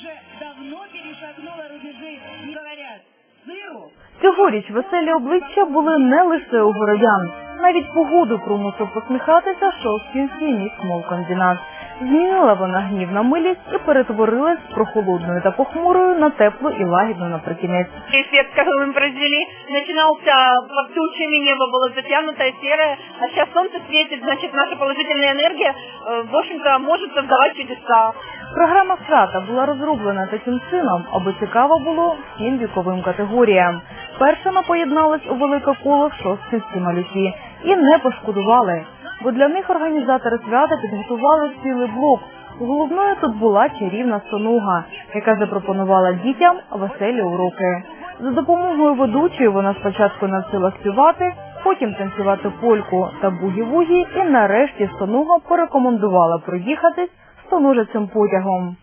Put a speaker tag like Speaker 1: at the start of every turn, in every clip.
Speaker 1: уже давно перешагнула рубежи, не говорят,
Speaker 2: Цьогоріч веселі обличчя були не лише у городян. Навіть погоду примусив посміхатися шосткінський міськмолкомбінат. Змінила вона гнів на милість і перетворилась з прохолодною та похмурою на теплу і лагідну наприкінець.
Speaker 3: Эффект, который мы произвели, начинался под тучами, небо было затянутое, серое, а сейчас солнце светит, значит, наша положительная энергия, э, в общем-то, может создавать чудеса.
Speaker 2: Програма свята була розроблена таким чином, аби цікаво було всім віковим категоріям. Першими поєднались у велике коло шосткинські малюки і не пошкодували, бо для них організатори свята підготували цілий блок. Головною тут була чарівна сонуга, яка запропонувала дітям веселі уроки. За допомогою ведучої вона спочатку навчила співати, потім танцювати польку та бугі-вугі, і нарешті сонуга порекомендувала проїхатись сонужицем потягом.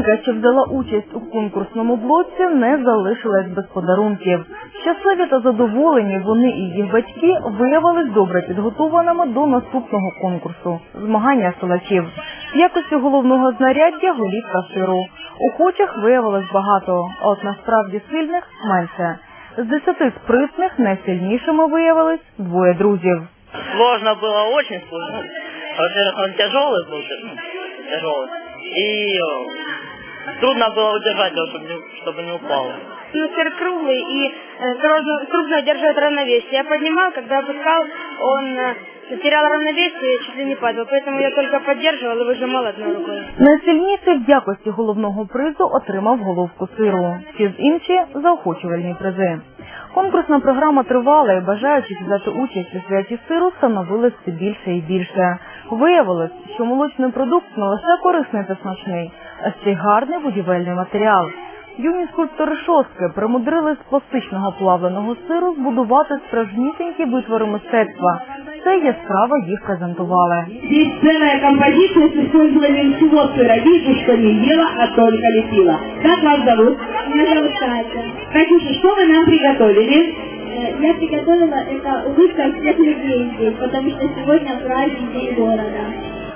Speaker 2: Жодна дитинка, що взяла участь у конкурсному блоці, не залишилась без подарунків. Щасливі та задоволені вони і їх батьки виявились добре підготованими до наступного конкурсу змагання силачів. В якості головного знаряддя голівка сиру. Охочих виявилось багато, а от насправді сильних менше. З десяти спритних найсильнішими виявились двоє друзів.
Speaker 4: Сложно было, очень сложно. Во-первых, он тяжелый был, ну, тяжелый. И э, трудно было удержать его, чтобы не, чтобы не упал.
Speaker 5: Ну, сыр круглый и э, трудно, трудно держать равновесие. Я поднимал, когда опускал, он э, терял равновесие и чуть ли не падал. Поэтому я только поддерживал и выжимал одной рукой.
Speaker 2: Найсильніший в якості головного призу отримав головку сиру. Всі з інші заохочувальні призи. Конкурсна програма тривала і бажаючих взяти участь у святі сиру становилось все більше і більше. Виявилось, що молочний продукт не лише корисний та смачний, а ще й гарний будівельний матеріал. Юні скульптори шостки примудрили з пластичного плавленого сиру збудувати справжнісінькі витвори мистецтва. Це яскраво їх презентували.
Speaker 6: Здесь целая композиция с использованием всего сыра. Вижу, что не ела, а только лепила. Как вас зовут?
Speaker 5: Меня зовут Катя.
Speaker 6: Катюша, что вы нам приготовили?
Speaker 5: Э, Я приготовила это улыбка всех людей здесь, потому что сегодня праздник День города.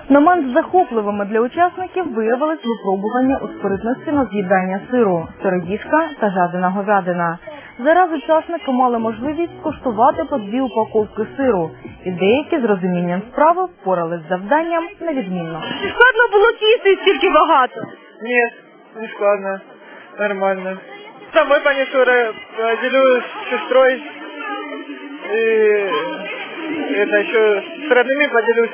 Speaker 2: На менш захопливими для учасників виявились випробування у спиритності на з'їдання сиру, сиродіжка та жадина говядина. Зараз учасники мали можливість скуштувати по дві упаковки сиру, і деякі з розумінням справи впорались з завданням невідмінно.
Speaker 3: Складно було їсти стільки багато.
Speaker 7: Нет, не складно. Нормально. Самой панишура делюсь с сестрой. И это еще с родными поделюсь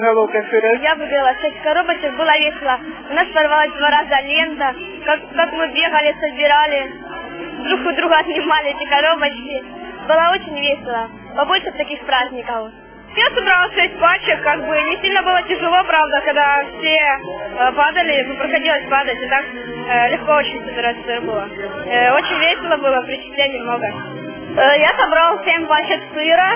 Speaker 7: головкой сыра.
Speaker 5: Я выбрала шесть коробочек, было весело. У нас порвалась два раза лента. Как, как мы бегали, собирали, друг у друга отнимали эти коробочки. Было очень весело. Побольше таких праздников.
Speaker 3: Я собрала шесть пачек, как бы не сильно было тяжело, правда, когда все э, падали, ну, приходилось падать, и так э, легко очень собирать сыр было. Э, очень весело было, впечатлений много. Э, я собрал семь пачек сыра.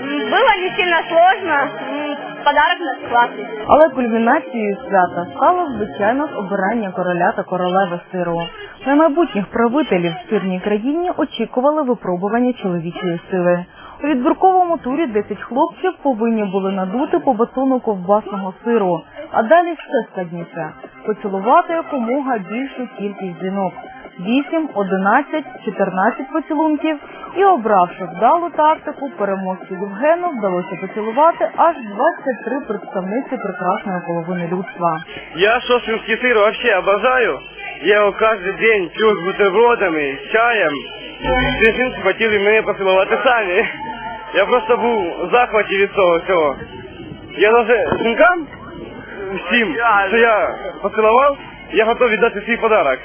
Speaker 3: М, Было не сильно сложно. М, Подарок на склад.
Speaker 2: Але кульмінацією свята стало звичайно ж обирання короля та королеви сиру. На майбутніх правителів в сирній країні очікували випробування чоловічої сили. У відбірковому турі 10 хлопців повинні були надути по батону ковбасного сиру, а далі ще складніше поцілувати якомога більшу кількість жінок. 8, 11, 14 поцілунків і обравши вдалу тактику, переможцю Євгену вдалося поцілувати аж 23 представниці прекрасної половини людства.
Speaker 8: Я шостринский сыр вообще обожаю. Я его каждый день пью с бутербродами, с чаем. Свяжинки хотіли мене поцілувати самі. Я просто був в захваті від цього всього. Я даже жінкам всім, що я поцілував, я готовий віддати свій подарок.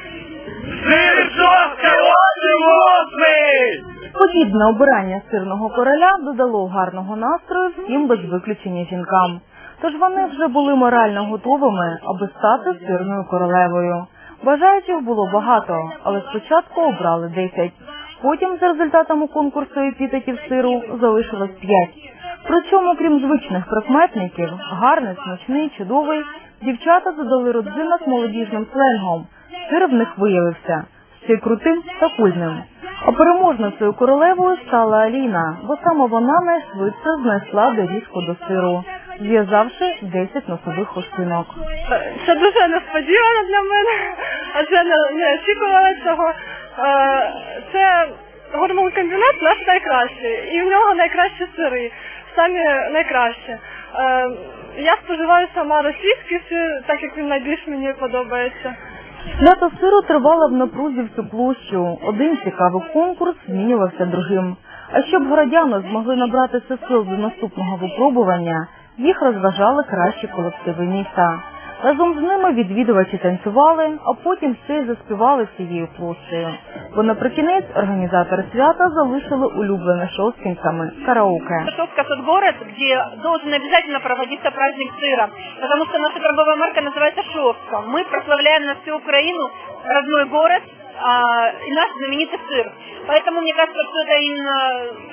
Speaker 2: Подібне обирання сирного короля додало гарного настрою всім без виключення жінкам. Тож вони вже були морально готовими, аби стати сирною королевою. Бажаючих було багато, але спочатку обрали 10. Потім за результатами конкурсу епітетів сиру залишилось 5. Причому, крім звичних прикметників, гарний, смачний, чудовий, дівчата додали родзинок молодіжним сленгом. Сир в них виявився ще й крутим та кульним. А переможницею королевою стала Аліна, бо саме вона найшвидше знайшла доріжку до сиру, зв'язавши 10 носових хустинок.
Speaker 3: Це дуже несподівано для мене, адже не, очікувала цього. Е, Це гормонкомбінат наш найкращий, і в нього найкращі сири, самі найкращі. Е, Я споживаю сама російський сир, так як він найбільш мені подобається.
Speaker 2: Свято сиру тривало в напрузі всю площу. Один цікавий конкурс змінювався другим. А щоб городяни змогли набратися сил до наступного випробування, їх розважали кращі колективи міста. Разом з ними відвідувачі танцювали, а потім ще й заспівали всією площею. Бо наприкінець організатори свята залишили улюблене шоу з кінцями караоке.
Speaker 1: Шовка тот город, где должен обязательно проводиться праздник сыра, потому что наша торговая марка называется Шовка. Мы прославляем на всю Украину родной город а, и наш знаменитый сыр. Поэтому мне кажется, что это именно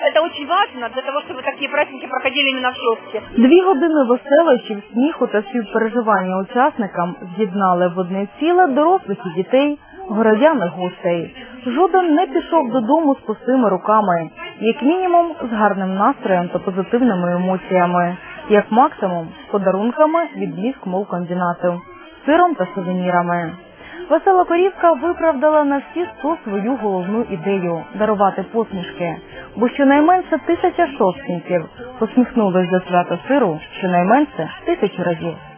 Speaker 1: это очень важно для того, чтобы такие праздники проходили именно в Шовке.
Speaker 2: Дві години веселощів, сміху та співпереживання учасникам з'єднали в одне ціле дорослих і дітей, городян і гостей. Жоден не пішов додому з пустими руками, як мінімум з гарним настроєм та позитивними емоціями, як максимум з подарунками від міськмолкомбінату, сиром та сувенірами. Весела корівка виправдала на всі сто свою головну ідею дарувати посмішки, бо щонайменше тисяча шостників посміхнулись до свята сиру щонайменше тисячу разів.